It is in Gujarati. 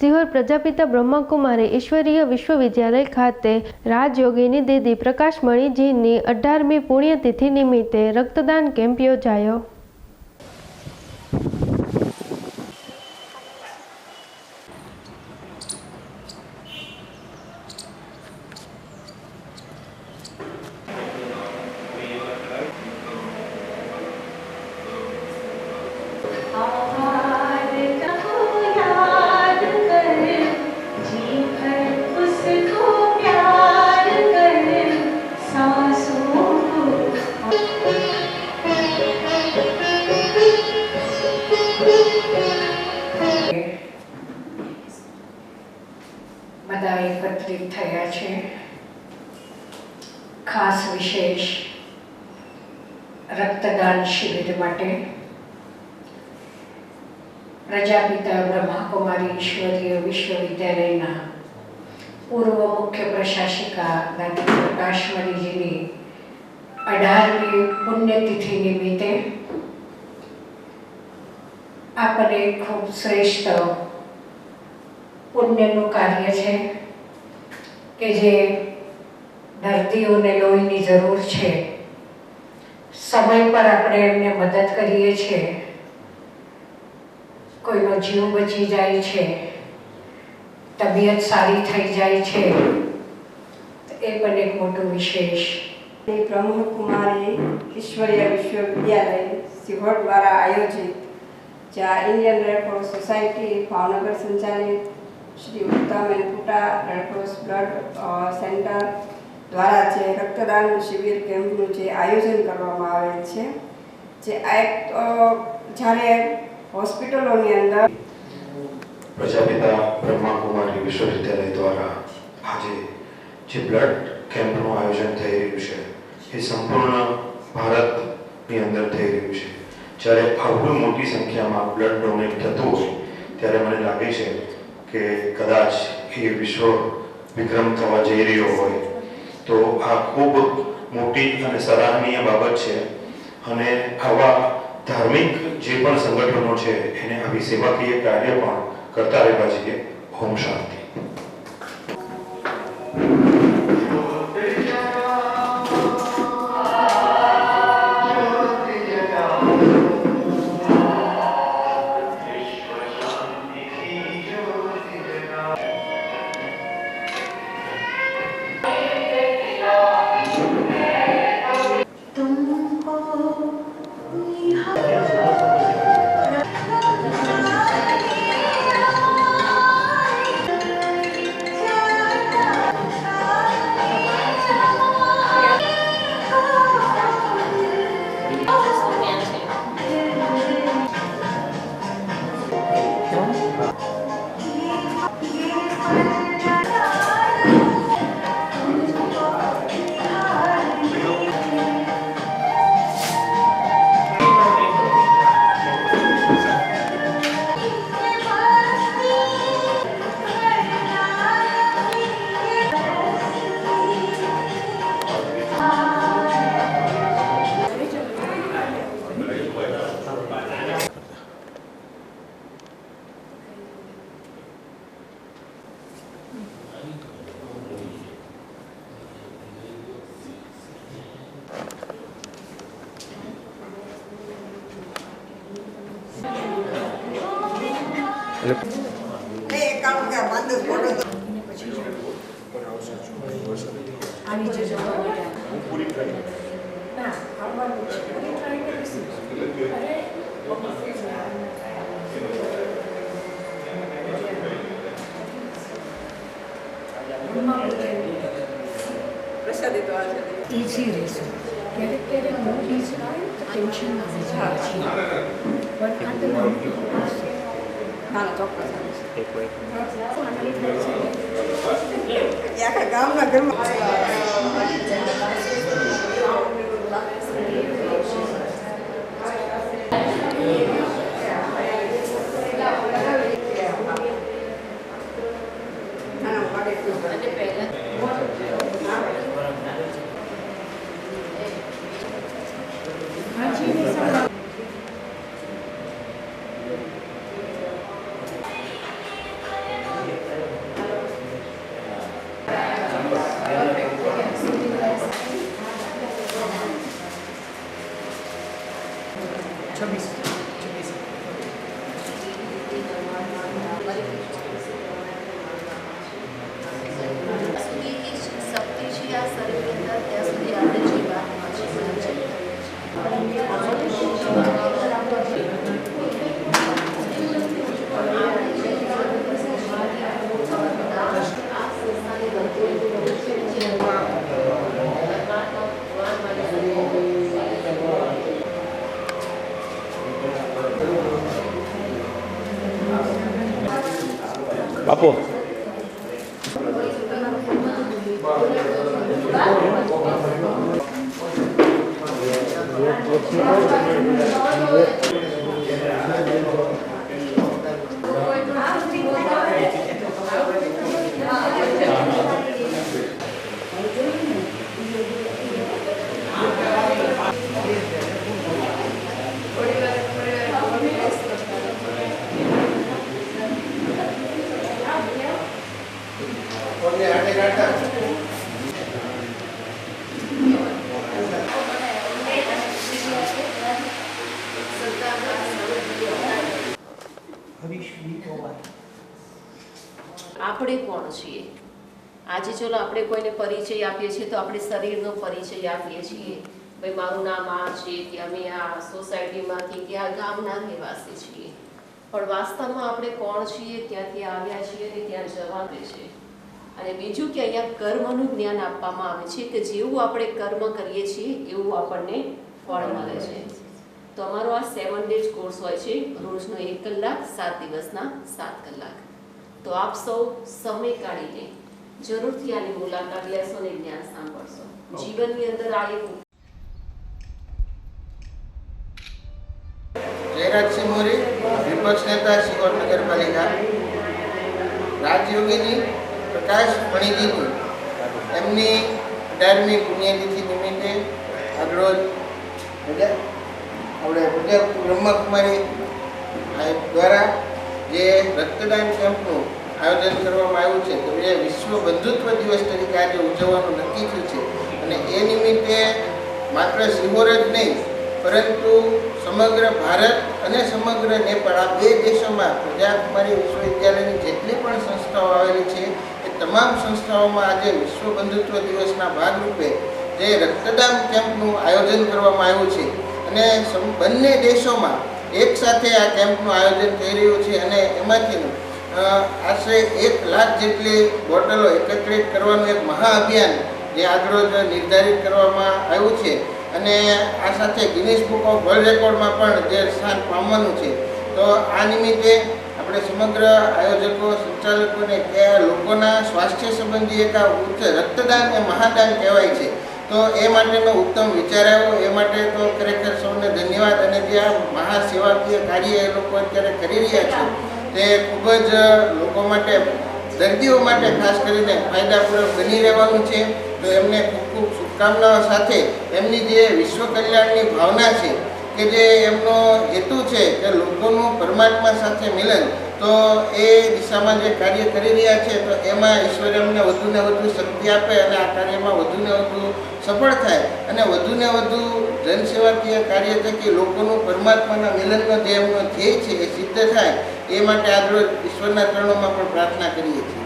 સિહોર પ્રજાપિતા બ્રહ્માકુમારી ઈશ્વરીય વિશ્વવિદ્યાલય ખાતે રાજયોગીની દીદી પ્રકાશમણીજીની અઢારમી પુણ્યતિથિ નિમિત્તે રક્તદાન કેમ્પ યોજાયો. ખાસ વિશેષ રક્તદાન શિબિર માટે પ્રજાપિતા બ્રહ્માકુમારી ઈશ્વરીય વિશ્વવિદ્યાલયના પૂર્વ મુખ્ય પ્રશાસિકા દાદી પ્રકાશમણીજીની અઢારમી પુણ્યતિથિ નિમિત્તે આપણે ખૂબ શ્રેષ્ઠ પુણ્યનું કાર્ય છે કે જે દર્દીઓને લોહીની જરૂર છે. સમય પર આપણે એમને મદદ કરીએ છીએ. કોઈનો જીવ બચી જાય છે. તબિયત સારી થઈ જાય છે. એ પણ એક મોટું વિશેષ. શ્રી બ્રહ્મકુમારી ઈશ્વરીય વિશ્વવિદ્યાલય સિહોર દ્વારા આયોજિત, જ્યાં ઇન્ડિયન રેડક્રોસ સોસાયટી ભાવનગર સંચાલિત શ્રી ઉત્તમ એન્ડ બ્લડ સેન્ટર દ્વારા જે રક્તદાન શિબિર કેમ્પનું જે આયોજન કરવામાં આવેલ છે, જે આ એક જ્યારે હોસ્પિટલોની અંદર પ્રજાપિતા બ્રહ્માકુમારી વિશ્વવિદ્યાલય દ્વારા આજે જે બ્લડ કેમ્પનું આયોજન થઈ રહ્યું છે, એ સંપૂર્ણ ભારતની અંદર થઈ રહ્યું છે. જ્યારે આવું મોટી સંખ્યામાં બ્લડ ડોનેટ થતું હોય, ત્યારે મને લાગે છે કે કદાચ એ વિશ્વ વિક્રમ થવા જઈ રહ્યો હોય. તો આ ખૂબ મોટી અને સરાહનીય બાબત છે. અને આવા ધાર્મિક જે પણ સંગઠનો છે, એને આવી સેવાકીય કાર્ય પણ કરતા રહેવા જોઈએ. ઓમ શાંતિ. ઇઝી રહેશે ક્યારેક ક્યારેક બહુ ઈઝી આવે તો ટેન્શન આવી જાય છે પણ આ તો ના ચોક્કસ આખા ગામના ઘરમાં service Papo. આપણે કોણ છીએ? આજે ચલો આપણે કોઈને પરિચય આપીએ છીએ તો આપણે શરીરનો પરિચય આપીએ છીએ. ભાઈ મારું નામ આ છે કે અમે આ સોસાયટીમાંથી કે આ ગામના રહેવાસી છીએ. પણ વાસ્તવમાં આપણે કોણ છીએ ક્યાંથી આવ્યા છીએ અને ત્યાં જવાનું છે? અને બીજું કે અહીંયા કર્મનું જ્ઞાન આપવામાં આવે છે કે જેવું આપણે કર્મ કરીએ છીએ એવું આપણને ફળ મળે છે. તો અમારો આ સેવન ડેઝ કોર્સ હોય છે રોજનો એક કલાક સાત દિવસના સાત કલાક. તો આપ સૌ સમય કાઢીને જરૂરથી આની મુલાકાત લેશો ને જ્ઞાન સાંભળશો. જીવનની અંદર આ એક જયરાજસિંહ મોરી વિપક્ષ નેતા સિહોર નગરપાલિકા. રાજયોગીની પ્રકાશ મણિજીની એમની અઢારમી પુણ્યતિથિ નિમિત્તે આગળ આપણે પૂજા બ્રહ્મકુમારી દ્વારા જે રક્તદાન કેમ્પનું આયોજન કરવામાં આવ્યું છે, તો એ વિશ્વ બંધુત્વ દિવસ તરીકે આજે ઉજવવાનું નક્કી થયું છે. અને એ નિમિત્તે માત્ર સિહોર જ નહીં, પરંતુ સમગ્ર ભારત અને સમગ્ર નેપાળ, આ બે દેશોમાં પ્રજાકુમારી વિશ્વવિદ્યાલયની જેટલી પણ સંસ્થાઓ આવેલી છે, એ તમામ સંસ્થાઓમાં આજે વિશ્વ બંધુત્વ દિવસના ભાગરૂપે જે રક્તદાન કેમ્પનું આયોજન કરવામાં આવ્યું છે. અને બંને દેશોમાં એક સાથે આ કેમ્પનું આયોજન થઈ રહ્યું છે અને એમાંથી આશરે એક લાખ જેટલી બોટલો એકત્રિત કરવાનું એક મહાઅભિયાન જે આજરોજ નિર્ધારિત કરવામાં આવ્યું છે. અને આ સાથે ગિનિસ બુક ઓફ વર્લ્ડ રેકોર્ડમાં પણ જે સ્થાન પામવાનું છે. તો આ નિમિત્તે આપણે સમગ્ર આયોજકો, સંચાલકોને કે લોકોના સ્વાસ્થ્ય સંબંધી એક આ ઉચ્ચ રક્તદાન એ મહાદાન કહેવાય છે. તો એ માટેનો ઉત્તમ વિચાર આવ્યો. એ માટે તો ખરેખર સૌને ધન્યવાદ અને જે આ મહાસેવાકીય કાર્ય એ લોકો અત્યારે કરી રહ્યા છે, તે ખૂબ જ લોકો માટે, દર્દીઓ માટે ખાસ કરીને ફાયદાપૂર્વક બની રહેવાનું છે. તો એમને ખૂબ ખૂબ શુભકામનાઓ સાથે એમની જે વિશ્વ કલ્યાણની ભાવના છે, કે જે એમનો હેતુ છે કે લોકોનું પરમાત્મા સાથે મિલન તો એ દિશામાં જે કાર્ય કરી રહ્યા છે, તો એમાં ઈશ્વર એમને વધુને વધુ શક્તિ આપે અને આ કાર્યમાં વધુને વધુ સફળ થાય. અને વધુને વધુ જનસેવાકીય કાર્ય થકી લોકોનું પરમાત્માના મિલનનો જે એમનો ધ્યેય છે એ સિદ્ધ થાય, એ માટે આજરોજ ઈશ્વરના ચરણોમાં પણ પ્રાર્થના કરીએ છીએ.